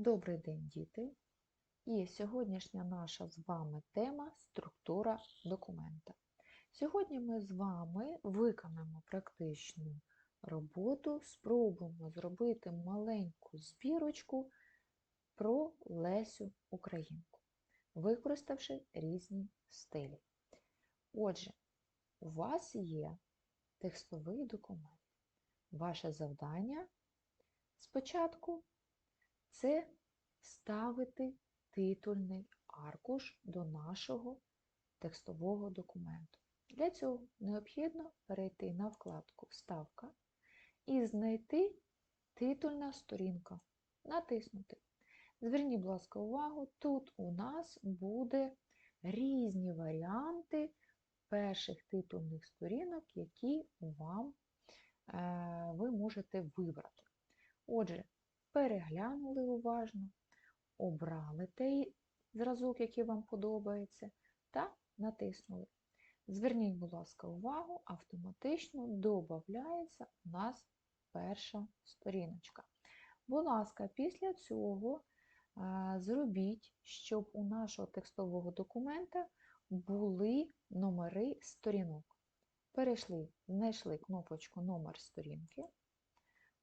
Добрий день, діти! І сьогоднішня наша з вами тема структура документа. Сьогодні ми з вами виконаємо практичну роботу, спробуємо зробити маленьку збірочку про Лесю Українку, використавши різні стилі. Отже, у вас є текстовий документ. Ваше завдання спочатку це ставити титульний аркуш до нашого текстового документу. Для цього необхідно перейти на вкладку Вставка і знайти титульна сторінка. Натиснути. Зверніть, будь ласка, увагу, тут у нас буде різні варіанти перших титульних сторінок, які вам е, ви можете вибрати. Отже, переглянули уважно, обрали той зразок, який вам подобається, та натиснули. Зверніть, будь ласка, увагу, автоматично додається у нас перша сторіночка. Будь ласка, після цього зробіть, щоб у нашого текстового документа були номери сторінок. Перейшли, знайшли кнопочку Номер сторінки,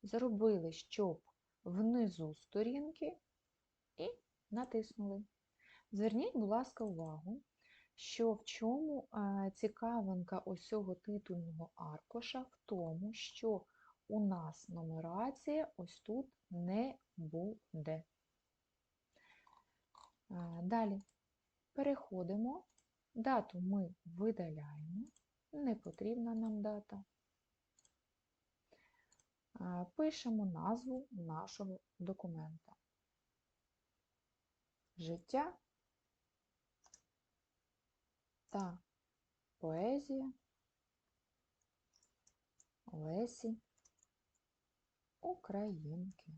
зробили, щоб внизу сторінки і натиснули. Зверніть, будь ласка, увагу, що в чому цікавинка ось цього титульного аркуша в тому, що у нас нумерація ось тут не буде. Далі переходимо, дату ми видаляємо, не потрібна нам дата пишемо назву нашого документа. Життя та поезія Лесі Українки.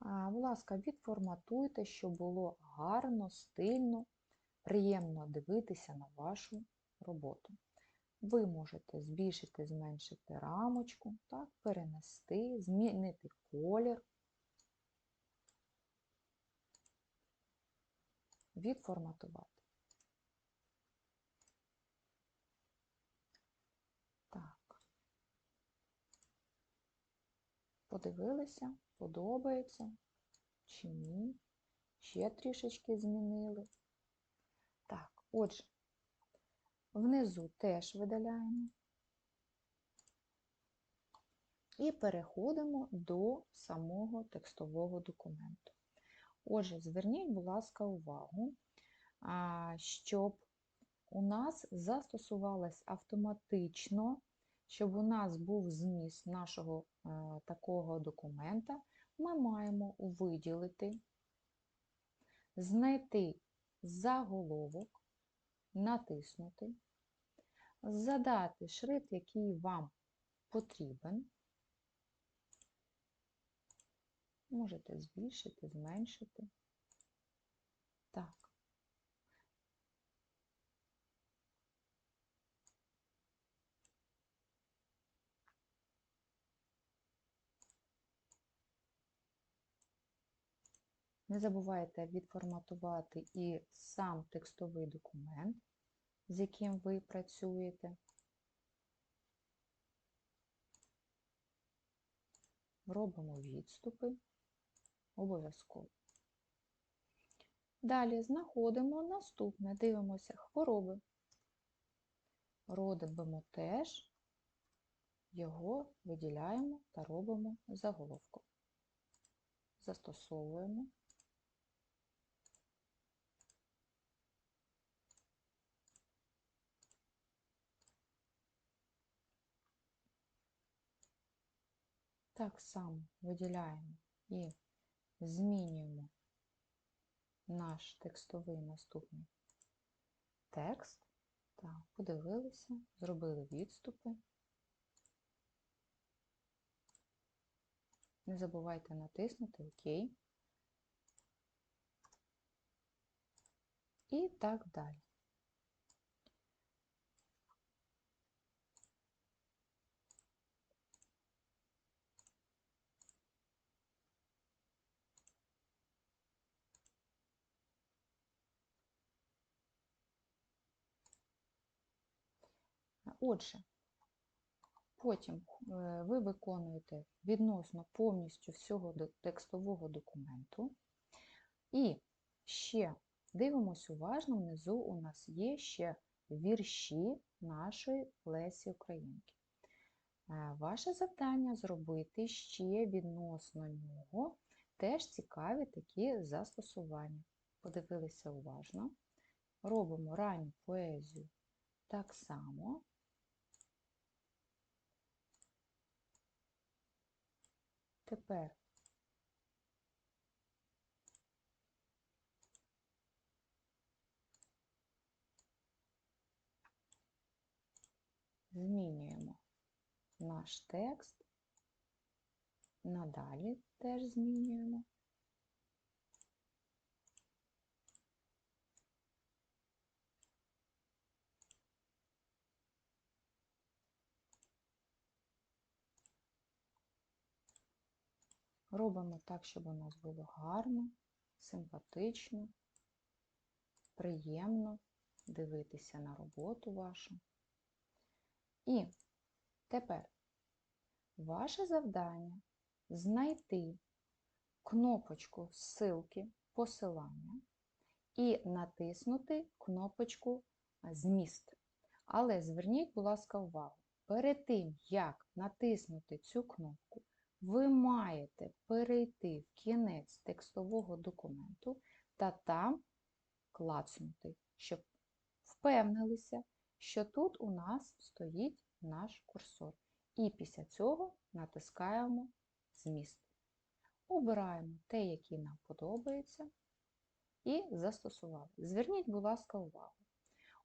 Будь ласка, відформатуйте, щоб було гарно, стильно, приємно дивитися на вашу роботу. Ви можете збільшити, зменшити рамочку, так, перенести, змінити колір, відформатувати. Так. Подивилися, подобається чи ні. Ще трішечки змінили. Так, отже. Внизу теж видаляємо. І переходимо до самого текстового документу. Отже, зверніть, будь ласка, увагу, щоб у нас застосувалось автоматично, щоб у нас був зміст нашого такого документа, ми маємо виділити, знайти заголовок, натиснути задати шрифт, який вам потрібен. Можете збільшити, зменшити. Так. Не забувайте відформатувати і сам текстовий документ з яким ви працюєте. Робимо відступи обов'язково. Далі знаходимо наступне, дивимося хвороби. Робимо теж, його виділяємо та робимо заголовку. Застосовуємо. Так само виділяємо і змінюємо наш текстовий наступний текст. Так, подивилися, зробили відступи. Не забувайте натиснути ОК. І так далі. Отже, потім е, ви виконуєте відносно повністю всього текстового документу. І ще дивимось уважно, внизу у нас є ще вірші нашої Лесі Українки. Е, Ваше завдання зробити ще відносно нього теж цікаві такі застосування. Подивилися уважно. Робимо ранню поезію так само. Тепер змінюємо наш текст. Надалі теж змінюємо. Робимо так, щоб у нас було гарно, симпатично, приємно дивитися на роботу вашу. І тепер ваше завдання знайти кнопочку ссылки, посилання і натиснути кнопочку Зміст. Але зверніть, будь ласка, увагу, перед тим, як натиснути цю кнопку, ви маєте перейти в кінець текстового документу та там клацнути, щоб впевнилися, що тут у нас стоїть наш курсор. І після цього натискаємо Зміст. Обираємо те, який нам подобається, і застосували. Зверніть, будь ласка, увагу.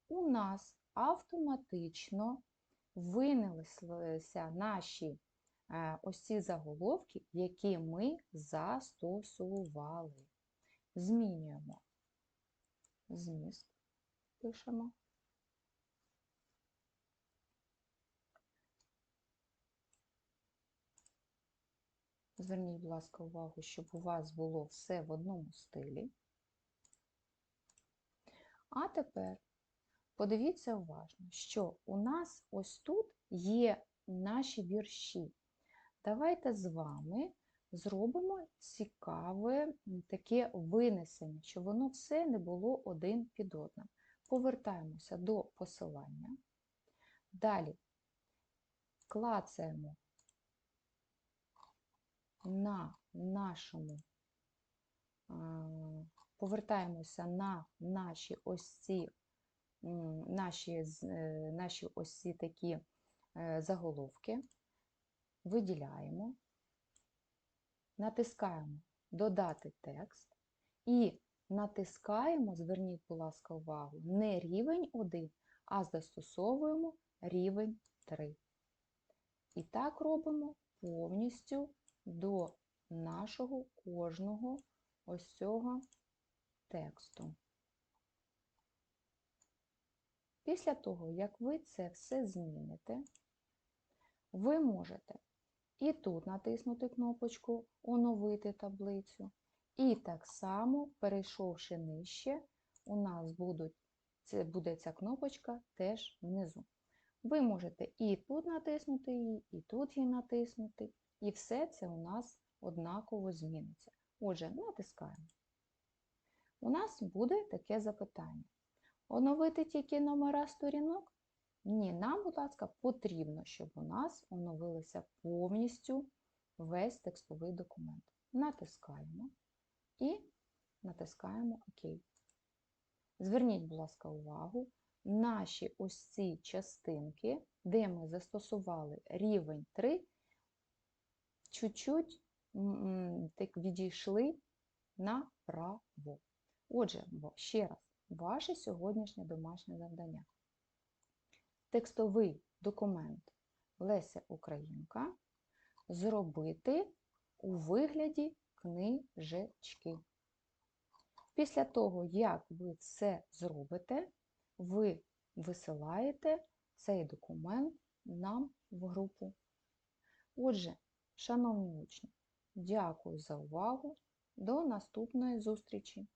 У нас автоматично винеслися наші ось ці заголовки, які ми застосували. Змінюємо зміст, пишемо. Зверніть, будь ласка, увагу, щоб у вас було все в одному стилі. А тепер подивіться уважно, що у нас ось тут є наші вірші. Давайте з вами зробимо цікаве таке винесення, щоб воно все не було один під одним. Повертаємося до посилання. Далі клацаємо на нашому, повертаємося на наші ось ці, наші, е, наші ось ці такі е, заголовки, виділяємо, натискаємо Додати текст і натискаємо, зверніть, будь ласка, увагу, не рівень 1, а застосовуємо рівень 3. І так робимо повністю до нашого кожного ось цього тексту. Після того, як ви це все зміните, ви можете і тут натиснути кнопочку Оновити таблицю, і так само, перейшовши нижче, у нас будуть, це буде ця кнопочка теж внизу. Ви можете і тут натиснути її, і тут її натиснути, і все це у нас однаково зміниться. Отже, натискаємо. У нас буде таке запитання. Оновити тільки номера сторінок? Ні, нам, будь ласка, потрібно, щоб у нас оновилися повністю весь текстовий документ. Натискаємо і натискаємо ОК. Зверніть, будь ласка, увагу, наші ось ці частинки, де ми застосували рівень 3, чуть-чуть відійшли направо. Отже, ще раз, ваше сьогоднішнє домашнє завдання. Текстовий документ Леся Українка зробити у вигляді книжечки. Після того, як ви це зробите, ви висилаєте цей документ нам в групу. Отже, шановні учні, дякую за увагу. До наступної зустрічі!